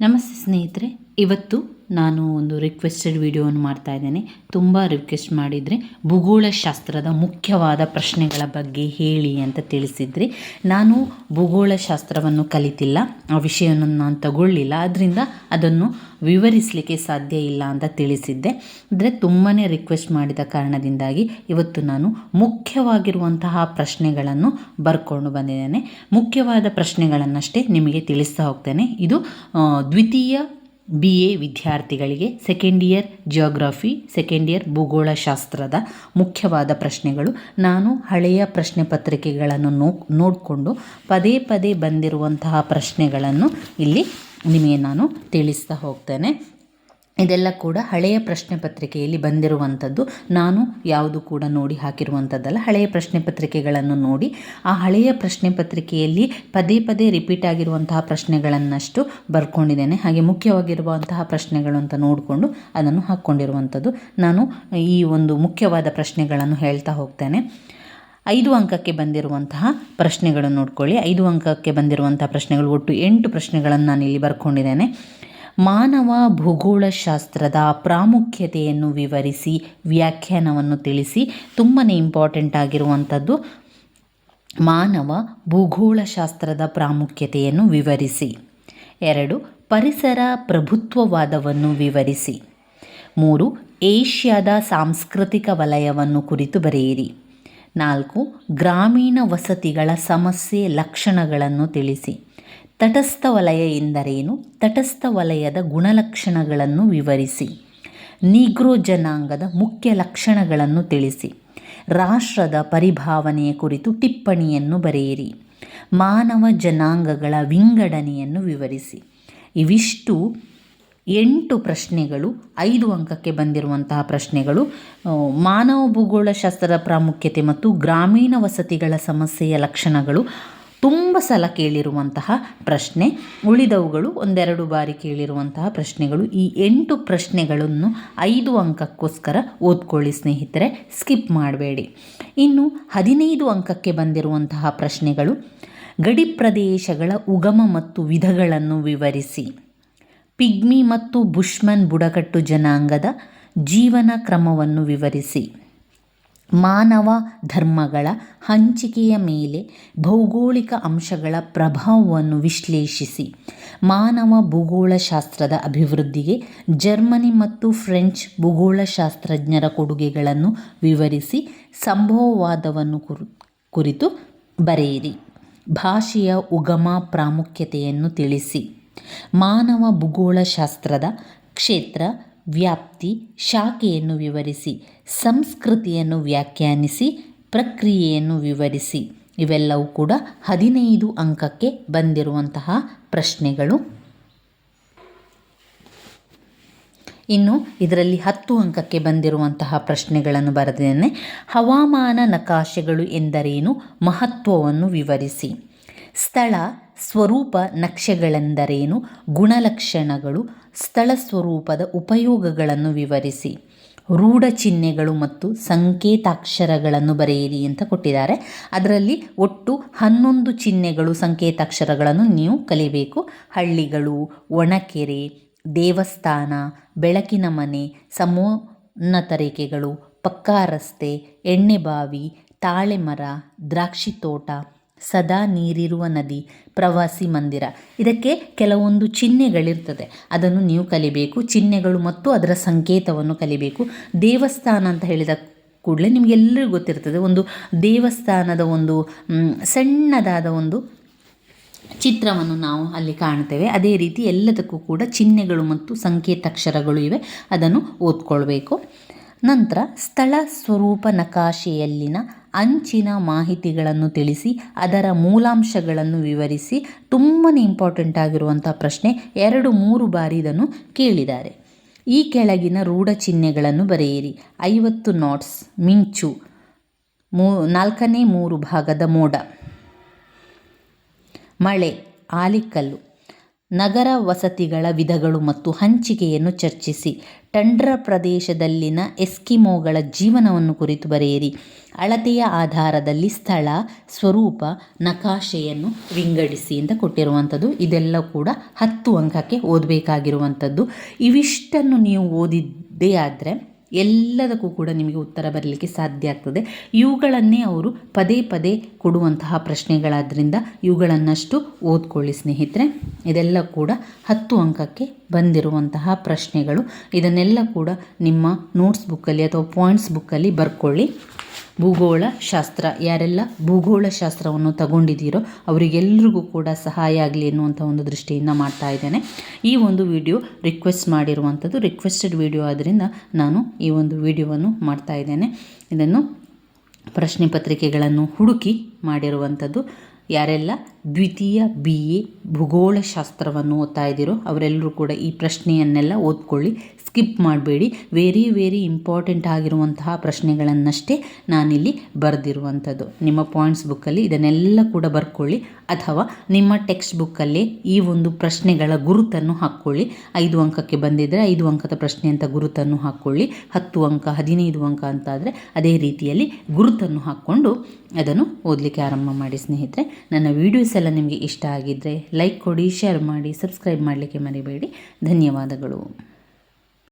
ನಮಸ್ತೆ ಸ್ನೇಹಿತರೆ ಇವತ್ತು ನಾನು ಒಂದು ರಿಕ್ವೆಸ್ಟೆಡ್ ವಿಡಿಯೋವನ್ನು ಮಾಡ್ತಾ ಇದ್ದೇನೆ. ತುಂಬ ರಿಕ್ವೆಸ್ಟ್ ಮಾಡಿದರೆ ಭೂಗೋಳಶಾಸ್ತ್ರದ ಮುಖ್ಯವಾದ ಪ್ರಶ್ನೆಗಳ ಬಗ್ಗೆ ಹೇಳಿ ಅಂತ ತಿಳಿಸಿದ್ರಿ. ನಾನು ಭೂಗೋಳಶಾಸ್ತ್ರವನ್ನು ಕಲಿತಿಲ್ಲ. ಆ ವಿಷಯವನ್ನು ನಾನು ತಗೊಳ್ಳಿಲ್ಲ. ಅದರಿಂದ ಅದನ್ನು ವಿವರಿಸಲಿಕ್ಕೆ ಸಾಧ್ಯ ಇಲ್ಲ ಅಂತ ತಿಳಿಸಿದ್ದೆ. ಅಂದರೆ ತುಂಬಾ ರಿಕ್ವೆಸ್ಟ್ ಮಾಡಿದ ಕಾರಣದಿಂದಾಗಿ ಇವತ್ತು ನಾನು ಮುಖ್ಯವಾಗಿರುವಂತಹ ಪ್ರಶ್ನೆಗಳನ್ನು ಬರ್ಕೊಂಡು ಬಂದಿದ್ದೇನೆ. ಮುಖ್ಯವಾದ ಪ್ರಶ್ನೆಗಳನ್ನಷ್ಟೇ ನಿಮಗೆ ತಿಳಿಸ್ತಾ ಹೋಗ್ತೇನೆ. ಇದು ದ್ವಿತೀಯ ಬಿ ಎ ವಿದ್ಯಾರ್ಥಿಗಳಿಗೆ second year geography second year ಭೂಗೋಳಶಾಸ್ತ್ರದ ಮುಖ್ಯವಾದ ಪ್ರಶ್ನೆಗಳು. ನಾನು ಹಳೆಯ ಪ್ರಶ್ನೆ ಪತ್ರಿಕೆಗಳನ್ನು ನೋ, ನೋಡಿಕೊಂಡು ಪದೇ ಪದೇ ಬಂದಿರುವಂತಹ ಪ್ರಶ್ನೆಗಳನ್ನು ಇಲ್ಲಿ ನಿಮಗೆ ನಾನು ತಿಳಿಸ್ತಾ ಹೋಗ್ತೇನೆ. ಇದೆಲ್ಲ ಕೂಡ ಹಳೆಯ ಪ್ರಶ್ನೆ ಪತ್ರಿಕೆಯಲ್ಲಿ ಬಂದಿರುವಂಥದ್ದು. ನಾನು ಯಾವುದು ಕೂಡ ನೋಡಿ ಹಾಕಿರುವಂಥದ್ದಲ್ಲ, ಹಳೆಯ ಪ್ರಶ್ನೆ ಪತ್ರಿಕೆಗಳನ್ನು ನೋಡಿ. ಆ ಹಳೆಯ ಪ್ರಶ್ನೆ ಪತ್ರಿಕೆಯಲ್ಲಿ ಪದೇ ಪದೇ ರಿಪೀಟ್ ಆಗಿರುವಂತಹ ಪ್ರಶ್ನೆಗಳನ್ನಷ್ಟು ಬರ್ಕೊಂಡಿದ್ದೇನೆ. ಹಾಗೆ ಮುಖ್ಯವಾಗಿರುವಂತಹ ಪ್ರಶ್ನೆಗಳು ಅಂತ ನೋಡಿಕೊಂಡು ಅದನ್ನು ಹಾಕ್ಕೊಂಡಿರುವಂಥದ್ದು. ನಾನು ಈ ಒಂದು ಮುಖ್ಯವಾದ ಪ್ರಶ್ನೆಗಳನ್ನು ಹೇಳ್ತಾ ಹೋಗ್ತೇನೆ. ಐದು ಅಂಕಕ್ಕೆ ಬಂದಿರುವಂತಹ ಪ್ರಶ್ನೆಗಳನ್ನು ನೋಡ್ಕೊಳ್ಳಿ. ಐದು ಅಂಕಕ್ಕೆ ಬಂದಿರುವಂತಹ ಪ್ರಶ್ನೆಗಳು ಒಟ್ಟು ಎಂಟು ಪ್ರಶ್ನೆಗಳನ್ನು ನಾನು ಇಲ್ಲಿ ಬರ್ಕೊಂಡಿದ್ದೇನೆ. ಮಾನವ ಭೂಗೋಳಶಾಸ್ತ್ರದ ಪ್ರಾಮುಖ್ಯತೆಯನ್ನು ವಿವರಿಸಿ, ವ್ಯಾಖ್ಯಾನವನ್ನು ತಿಳಿಸಿ ತುಂಬಾ ಇಂಪಾರ್ಟೆಂಟ್ ಆಗಿರುವಂಥದ್ದು ಮಾನವ ಭೂಗೋಳಶಾಸ್ತ್ರದ ಪ್ರಾಮುಖ್ಯತೆಯನ್ನು ವಿವರಿಸಿ. ಎರಡು, ಪರಿಸರ ಪ್ರಭುತ್ವವಾದವನ್ನು ವಿವರಿಸಿ. ಮೂರು, ಏಷ್ಯಾದ ಸಾಂಸ್ಕೃತಿಕ ವಲಯವನ್ನು ಕುರಿತು ಬರೆಯಿರಿ. ನಾಲ್ಕು, ಗ್ರಾಮೀಣ ವಸತಿಗಳ ಸಮಸ್ಯೆ ಲಕ್ಷಣಗಳನ್ನು ತಿಳಿಸಿ. ತಟಸ್ಥ ವಲಯ ಎಂದರೇನು? ತಟಸ್ಥ ವಲಯದ ಗುಣಲಕ್ಷಣಗಳನ್ನು ವಿವರಿಸಿ. ನೀಗ್ರೋ ಜನಾಂಗದ ಮುಖ್ಯ ಲಕ್ಷಣಗಳನ್ನು ತಿಳಿಸಿ. ರಾಷ್ಟ್ರದ ಪರಿಭಾವನೆಯ ಕುರಿತು ಟಿಪ್ಪಣಿಯನ್ನು ಬರೆಯಿರಿ. ಮಾನವ ಜನಾಂಗಗಳ ವಿಂಗಡಣೆಯನ್ನು ವಿವರಿಸಿ. ಇವಿಷ್ಟು ಎಂಟು ಪ್ರಶ್ನೆಗಳು, ಐದು ಅಂಕಕ್ಕೆ ಬಂದಿರುವಂತಹ ಪ್ರಶ್ನೆಗಳು. ಮಾನವ ಭೂಗೋಳಶಾಸ್ತ್ರದ ಪ್ರಾಮುಖ್ಯತೆ ಮತ್ತು ಗ್ರಾಮೀಣ ವಸತಿಗಳ ಸಮಸ್ಯೆಯ ಲಕ್ಷಣಗಳು. ತುಂಬ ಸಲ ಕೇಳಿರುವಂತಹ ಪ್ರಶ್ನೆ, ಉಳಿದವುಗಳು ಒಂದೆರಡು ಬಾರಿ ಕೇಳಿರುವಂತಹ ಪ್ರಶ್ನೆಗಳು, ಈ ಎಂಟು ಪ್ರಶ್ನೆಗಳನ್ನು ಐದು ಅಂಕಕ್ಕೋಸ್ಕರ ಓದ್ಕೊಳ್ಳಿ ಸ್ನೇಹಿತರೆ, ಸ್ಕಿಪ್ ಮಾಡಬೇಡಿ. ಇನ್ನು ಹದಿನೈದು ಅಂಕಕ್ಕೆ ಬಂದಿರುವಂತಹ ಪ್ರಶ್ನೆಗಳು, ಗಡಿ ಪ್ರದೇಶಗಳ ಉಗಮ ಮತ್ತು ವಿಧಗಳನ್ನು ವಿವರಿಸಿ. ಪಿಗ್ಮಿ ಮತ್ತು ಬುಷ್ಮನ್ ಬುಡಕಟ್ಟು ಜನಾಂಗದ ಜೀವನ ಕ್ರಮವನ್ನು ವಿವರಿಸಿ. ಮಾನವ ಧರ್ಮಗಳ ಹಂಚಿಕೆಯ ಮೇಲೆ ಭೌಗೋಳಿಕ ಅಂಶಗಳ ಪ್ರಭಾವವನ್ನು ವಿಶ್ಲೇಷಿಸಿ. ಮಾನವ ಭೂಗೋಳಶಾಸ್ತ್ರದ ಅಭಿವೃದ್ಧಿಗೆ ಜರ್ಮನಿ ಮತ್ತು ಫ್ರೆಂಚ್ ಭೂಗೋಳಶಾಸ್ತ್ರಜ್ಞರ ಕೊಡುಗೆಗಳನ್ನು ವಿವರಿಸಿ ಸಂಭವವಾದವನ್ನು ಕುರು- ಕುರಿತು ಬರೆಯಿರಿ. ಭಾಷೆಯ ಉಗಮ ಪ್ರಾಮುಖ್ಯತೆಯನ್ನು ತಿಳಿಸಿ. ಮಾನವ ಭೂಗೋಳಶಾಸ್ತ್ರದ ಕ್ಷೇತ್ರ ವ್ಯಾಪ್ತಿ ಶಾಖೆಯನ್ನು ವಿವರಿಸಿ, ಸಂಸ್ಕೃತಿಯನ್ನು ವ್ಯಾಖ್ಯಾನಿಸಿ, ಪ್ರಕ್ರಿಯೆಯನ್ನು ವಿವರಿಸಿ. ಇವೆಲ್ಲವೂ ಕೂಡ ಹದಿನೈದು ಅಂಕಕ್ಕೆ ಬಂದಿರುವಂತಹ ಪ್ರಶ್ನೆಗಳು. ಇನ್ನು ಇದರಲ್ಲಿ ಹತ್ತು ಅಂಕಕ್ಕೆ ಬಂದಿರುವಂತಹ ಪ್ರಶ್ನೆಗಳನ್ನು ಬರೆದಿದ್ದೇನೆ. ಹವಾಮಾನ ನಕಾಶೆಗಳು ಎಂದರೇನು? ಮಹತ್ವವನ್ನು ವಿವರಿಸಿ. ಸ್ಥಳ ಸ್ವರೂಪ ನಕ್ಷೆಗಳೆಂದರೇನು? ಗುಣಲಕ್ಷಣಗಳು ಸ್ಥಳ ಸ್ವರೂಪದ ಉಪಯೋಗಗಳನ್ನು ವಿವರಿಸಿ. ರೂಢ ಚಿಹ್ನೆಗಳು ಮತ್ತು ಸಂಕೇತಾಕ್ಷರಗಳನ್ನು ಬರೆಯಿರಿ ಅಂತ ಕೊಟ್ಟಿದ್ದಾರೆ. ಅದರಲ್ಲಿ ಒಟ್ಟು ಹನ್ನೊಂದು ಚಿಹ್ನೆಗಳು, ಸಂಕೇತಾಕ್ಷರಗಳನ್ನು ನೀವು ಕಲಿಬೇಕು. ಹಳ್ಳಿಗಳು, ಒಣಕೆರೆ, ದೇವಸ್ಥಾನ, ಬೆಳಕಿನ ಮನೆ, ಸಮೋನ್ನತ ರೇಖೆಗಳು, ಪಕ್ಕಾ ರಸ್ತೆ, ಎಣ್ಣೆಬಾವಿ, ತಾಳೆಮರ ದ್ರಾಕ್ಷಿ ತೋಟ ಸದಾ ನೀರಿರುವ ನದಿ, ಪ್ರವಾಸಿ ಮಂದಿರ. ಇದಕ್ಕೆ ಕೆಲವೊಂದು ಚಿಹ್ನೆಗಳಿರ್ತದೆ. ಅದನ್ನು ನೀವು ಕಲಿಬೇಕು. ಚಿಹ್ನೆಗಳು ಮತ್ತು ಅದರ ಸಂಕೇತವನ್ನು ಕಲಿಬೇಕು. ದೇವಸ್ಥಾನ ಅಂತ ಹೇಳಿದ ಕೂಡಲೇ ನಿಮಗೆಲ್ಲರಿಗೂ ಗೊತ್ತಿರ್ತದೆ. ಒಂದು ದೇವಸ್ಥಾನದ ಒಂದು ಸಣ್ಣದಾದ ಒಂದು ಚಿತ್ರವನ್ನು ನಾವು ಅಲ್ಲಿ ಕಾಣ್ತೇವೆ. ಅದೇ ರೀತಿ ಎಲ್ಲದಕ್ಕೂ ಕೂಡ ಚಿಹ್ನೆಗಳು ಮತ್ತು ಸಂಕೇತಾಕ್ಷರಗಳು ಇವೆ. ಅದನ್ನು ಓದ್ಕೊಳ್ಬೇಕು. ನಂತರ ಸ್ಥಳ ಸ್ವರೂಪ ನಕಾಶೆಯಲ್ಲಿನ ಅಂಚಿನ ಮಾಹಿತಿಗಳನ್ನು ತಿಳಿಸಿ, ಅದರ ಮೂಲಾಂಶಗಳನ್ನು ವಿವರಿಸಿ ತುಂಬಾ ಇಂಪಾರ್ಟೆಂಟ್ ಆಗಿರುವಂಥ ಪ್ರಶ್ನೆ ಎರಡು ಮೂರು ಬಾರಿ ಇದನ್ನು ಕೇಳಿದ್ದಾರೆ. ಈ ಕೆಳಗಿನ ರೂಢ ಚಿಹ್ನೆಗಳನ್ನು ಬರೆಯಿರಿ. ಐವತ್ತು ನಾಟ್ಸ್ ಮಿಂಚು, ಮೂ, ನಾಲ್ಕನೇ ಮೂರು ಭಾಗದ ಮೋಡ. ಮಳೆ, ಆಲಿಕಲ್ಲು. ನಗರ ವಸತಿಗಳ ವಿಧಗಳು ಮತ್ತು ಹಂಚಿಕೆಯನ್ನು ಚರ್ಚಿಸಿ. ಟಂಡ್ರ ಪ್ರದೇಶದಲ್ಲಿನ ಎಸ್ಕಿಮೋಗಳ ಜೀವನವನ್ನು ಕುರಿತು ಬರೆಯಿರಿ. ಅಳತೆಯ ಆಧಾರದಲ್ಲಿ ಸ್ಥಳ, ಸ್ವರೂಪ, ನಕಾಶೆಯನ್ನು ವಿಂಗಡಿಸಿ ಅಂತ ಕೊಟ್ಟಿರುವಂಥದ್ದು. ಇದೆಲ್ಲ ಕೂಡ ಹತ್ತು ಅಂಕಕ್ಕೆ ಓದಬೇಕಾಗಿರುವಂಥದ್ದು. ಇವಿಷ್ಟನ್ನು ನೀವು ಓದಿದ್ದೇ ಆದರೆ ಎಲ್ಲದಕ್ಕೂ ಕೂಡ ನಿಮಗೆ ಉತ್ತರ ಬರಲಿಕ್ಕೆ ಸಾಧ್ಯ ಆಗ್ತದೆ. ಇವುಗಳನ್ನೇ ಅವರು ಪದೇ ಪದೇ ಕೊಡುವಂತಹ ಪ್ರಶ್ನೆಗಳಾದ್ದರಿಂದ ಇವುಗಳನ್ನಷ್ಟು ಓದ್ಕೊಳ್ಳಿ ಸ್ನೇಹಿತರೆ. ಇದೆಲ್ಲ ಕೂಡ ಹತ್ತು ಅಂಕಕ್ಕೆ ಬಂದಿರುವಂತಹ ಪ್ರಶ್ನೆಗಳು. ಇದನ್ನೆಲ್ಲ ಕೂಡ ನಿಮ್ಮ ನೋಟ್ಸ್ ಬುಕ್ಕಲ್ಲಿ ಅಥವಾ ಪಾಯಿಂಟ್ಸ್ ಬುಕ್ಕಲ್ಲಿ ಬರ್ಕೊಳ್ಳಿ. ಭೂಗೋಳ ಶಾಸ್ತ್ರ, ಯಾರೆಲ್ಲ ಭೂಗೋಳ ಶಾಸ್ತ್ರವನ್ನು ತಗೊಂಡಿದ್ದೀರೋ ಅವರಿಗೆಲ್ಲರಿಗೂ ಕೂಡ ಸಹಾಯ ಆಗಲಿ ಎನ್ನುವಂಥ ಒಂದು ದೃಷ್ಟಿಯಿಂದ ಮಾಡ್ತಾ ಇದ್ದೇನೆ. ಈ ಒಂದು ವಿಡಿಯೋ ರಿಕ್ವೆಸ್ಟ್ ಮಾಡಿರುವಂಥದ್ದು ರಿಕ್ವೆಸ್ಟೆಡ್ ವಿಡಿಯೋ ಆದ್ದರಿಂದ ನಾನು ಈ ಒಂದು ವಿಡಿಯೋವನ್ನು ಮಾಡ್ತಾ ಇದ್ದೇನೆ. ಇದನ್ನು ಪ್ರಶ್ನೆ ಪತ್ರಿಕೆಗಳನ್ನು ಹುಡುಕಿ ಮಾಡಿರುವಂಥದ್ದು ಯಾರೆಲ್ಲ ದ್ವಿತೀಯ ಬಿ ಎ ಭೂಗೋಳಶಾಸ್ತ್ರವನ್ನು ಓದ್ತಾ ಇದ್ದೀರೋ ಅವರೆಲ್ಲರೂ ಕೂಡ ಈ ಪ್ರಶ್ನೆಯನ್ನೆಲ್ಲ ಓದ್ಕೊಳ್ಳಿ. ಸ್ಕಿಪ್ ಮಾಡಬೇಡಿ. ವೆರಿ ವೆರಿ ಇಂಪಾರ್ಟೆಂಟ್ ಆಗಿರುವಂತಹ ಪ್ರಶ್ನೆಗಳನ್ನಷ್ಟೇ ನಾನಿಲ್ಲಿ ಬರೆದಿರುವಂಥದ್ದು. ನಿಮ್ಮ ಪಾಯಿಂಟ್ಸ್ ಬುಕ್ಕಲ್ಲಿ ಇದನ್ನೆಲ್ಲ ಕೂಡ ಬರ್ಕೊಳ್ಳಿ. ಅಥವಾ ನಿಮ್ಮ ಟೆಕ್ಸ್ಟ್ ಬುಕ್ಕಲ್ಲೇ ಈ ಒಂದು ಪ್ರಶ್ನೆಗಳ ಗುರುತನ್ನು ಹಾಕ್ಕೊಳ್ಳಿ. ಐದು ಅಂಕಕ್ಕೆ ಬಂದಿದ್ದರೆ ಐದು ಅಂಕದ ಪ್ರಶ್ನೆ ಅಂತ ಗುರುತನ್ನು ಹಾಕ್ಕೊಳ್ಳಿ. ಹತ್ತು ಅಂಕ, ಹದಿನೈದು ಅಂಕ ಅಂತಾದರೆ ಅದೇ ರೀತಿಯಲ್ಲಿ ಗುರುತನ್ನು ಹಾಕ್ಕೊಂಡು ಅದನ್ನು ಓದಲಿಕ್ಕೆ ಆರಂಭ ಮಾಡಿ ಸ್ನೇಹಿತರೆ. ನನ್ನ ವೀಡಿಯೋಸ್ ಎಲ್ಲ ನಿಮಗೆ ಇಷ್ಟ ಆಗಿದ್ದರೆ ಲೈಕ್ ಕೊಡಿ ಶೇರ್ ಮಾಡಿ ಸಬ್ಸ್ಕ್ರೈಬ್ ಮಾಡಲಿಕ್ಕೆ ಮರಿಬೇಡಿ. ಧನ್ಯವಾದಗಳು.